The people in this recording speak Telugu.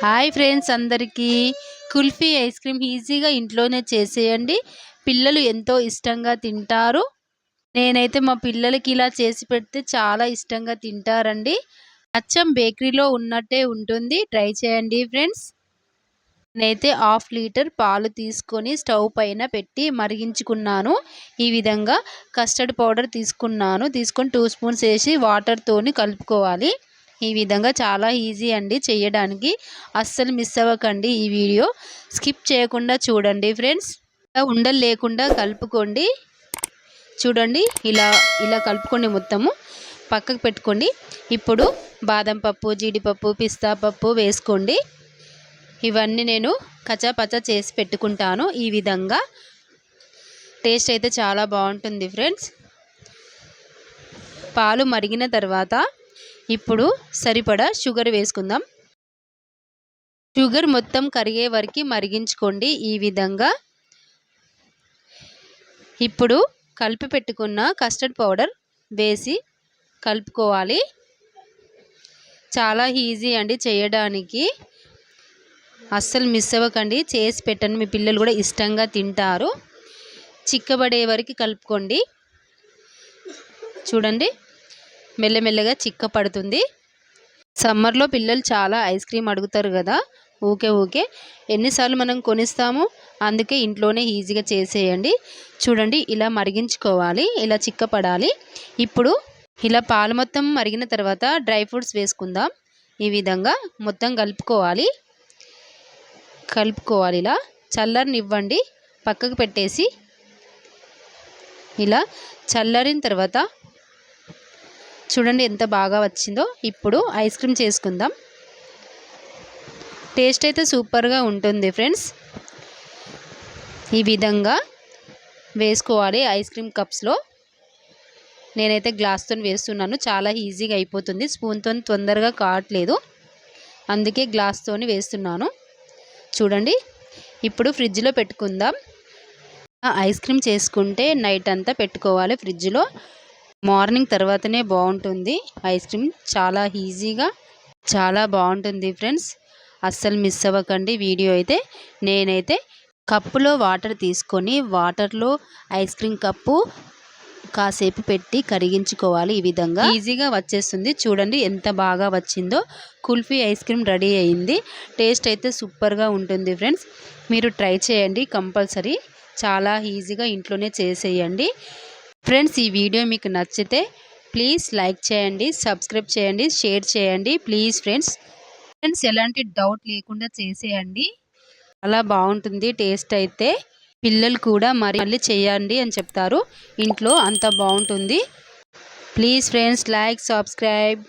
హాయ్ ఫ్రెండ్స్ అందరికీ. కుల్ఫీ ఐస్ క్రీమ్ ఈజీగా ఇంట్లోనే చేసేయండి. పిల్లలు ఎంతో ఇష్టంగా తింటారు. నేనైతే మా పిల్లలకి ఇలా చేసి పెడితే చాలా ఇష్టంగా తింటారండి. అచ్చం బేకరీలో ఉన్నట్టే ఉంటుంది. ట్రై చేయండి ఫ్రెండ్స్. నేనైతే హాఫ్ లీటర్ పాలు తీసుకొని స్టవ్ పైన పెట్టి మరిగించుకున్నాను. ఈ విధంగా కస్టర్డ్ పౌడర్ తీసుకున్నాను. తీసుకొని టూ స్పూన్స్ వేసి వాటర్తోని కలుపుకోవాలి. ఈ విధంగా చాలా ఈజీ అండి చేయడానికి. అస్సలు మిస్ అవ్వకండి ఈ వీడియో. స్కిప్ చేయకుండా చూడండి ఫ్రెండ్స్. ఉండలు లేకుండా కలుపుకోండి. చూడండి ఇలా ఇలా కలుపుకోండి మొత్తము. పక్కకు పెట్టుకోండి. ఇప్పుడు బాదం పప్పు జీడిపప్పు పిస్తా పప్పు వేసుకోండి. ఇవన్నీ నేను కచాపచా చేసి పెట్టుకుంటాను ఈ విధంగా. టేస్ట్ అయితే చాలా బాగుంటుంది ఫ్రెండ్స్. పాలు మరిగిన తర్వాత ఇప్పుడు సరిపడా షుగర్ వేసుకుందాం. షుగర్ మొత్తం కరిగే వరకు మరిగించుకోండి ఈ విధంగా. ఇప్పుడు కలిపి పెట్టుకున్న కస్టర్డ్ పౌడర్ వేసి కలుపుకోవాలి. చాలా ఈజీ అండి చేయడానికి. అస్సలు మిస్ అవ్వకండి. చేసి పెట్టండి. మీ పిల్లలు కూడా ఇష్టంగా తింటారు. చిక్కబడే వరకు కలుపుకోండి. చూడండి. మెల్లమెల్లగా చిక్క పడుతుంది సమ్మర్లో పిల్లలు చాలా ఐస్ క్రీమ్ అడుగుతారు కదా. ఊకే ఊకే ఎన్నిసార్లు మనం కొనిస్తాము అందుకే ఇంట్లోనే ఈజీగా చేసేయండి. చూడండి ఇలా మరిగించుకోవాలి ఇలా చిక్కపడాలి. ఇప్పుడు ఇలా పాలు మొత్తం మరిగిన తర్వాత డ్రై ఫ్రూట్స్ వేసుకుందాం. ఈ విధంగా మొత్తం కలుపుకోవాలి. కలుపుకోవాలి ఇలా. చల్లరినివ్వండి. పక్కకు పెట్టేసి ఇలా చల్లరిన తర్వాత చూడండి ఎంత బాగా వచ్చిందో. ఇప్పుడు ఐస్ క్రీమ్ చేసుకుందాం. టేస్ట్ అయితే సూపర్గా ఉంటుంది ఫ్రెండ్స్. ఈ విధంగా వేసుకోవాలి ఐస్ క్రీమ్ కప్స్లో. నేనైతే గ్లాస్తో వేస్తున్నాను. చాలా ఈజీగా అయిపోతుంది. స్పూన్తో తొందరగా కావట్లేదు. అందుకే గ్లాస్తో వేస్తున్నాను. చూడండి. ఇప్పుడు ఫ్రిడ్జ్లో పెట్టుకుందాం. ఐస్ క్రీమ్ చేసుకుంటే నైట్ అంతా పెట్టుకోవాలి ఫ్రిడ్జ్లో. మార్నింగ్ తర్వాతనే బాగుంటుంది. ఐస్ క్రీమ్ చాలా ఈజీగా చాలా బాగుంటుంది ఫ్రెండ్స్. అస్సలు మిస్ అవ్వకండి వీడియో అయితే. నేనైతే కప్పులో వాటర్ తీసుకొని వాటర్లో ఐస్ క్రీమ్ కప్పు కాసేపు పెట్టి కరిగించుకోవాలి ఈ విధంగా. ఈజీగా వచ్చేస్తుంది. చూడండి ఎంత బాగా వచ్చిందో. కుల్ఫీ ఐస్ క్రీమ్ రెడీ అయింది. టేస్ట్ అయితే సూపర్గా ఉంటుంది ఫ్రెండ్స్. మీరు ట్రై చేయండి కంపల్సరీ. చాలా ఈజీగా ఇంట్లోనే చేసేయండి. ఫ్రెండ్స్ ఈ వీడియో మీకు నచ్చితే ప్లీజ్ లైక్ చేయండి సబ్స్క్రైబ్ చేయండి షేర్ చేయండి. ప్లీజ్ ఫ్రెండ్స్ ఫ్రెండ్స్ ఎలాంటి డౌట్ లేకుండా చేసేయండి. చాలా బాగుంటుంది టేస్ట్ అయితే. పిల్లలు కూడా మరి మళ్ళీ చేయండి అని చెప్తారు. ఇంట్లో అంత బాగుంటుంది. Please friends like subscribe.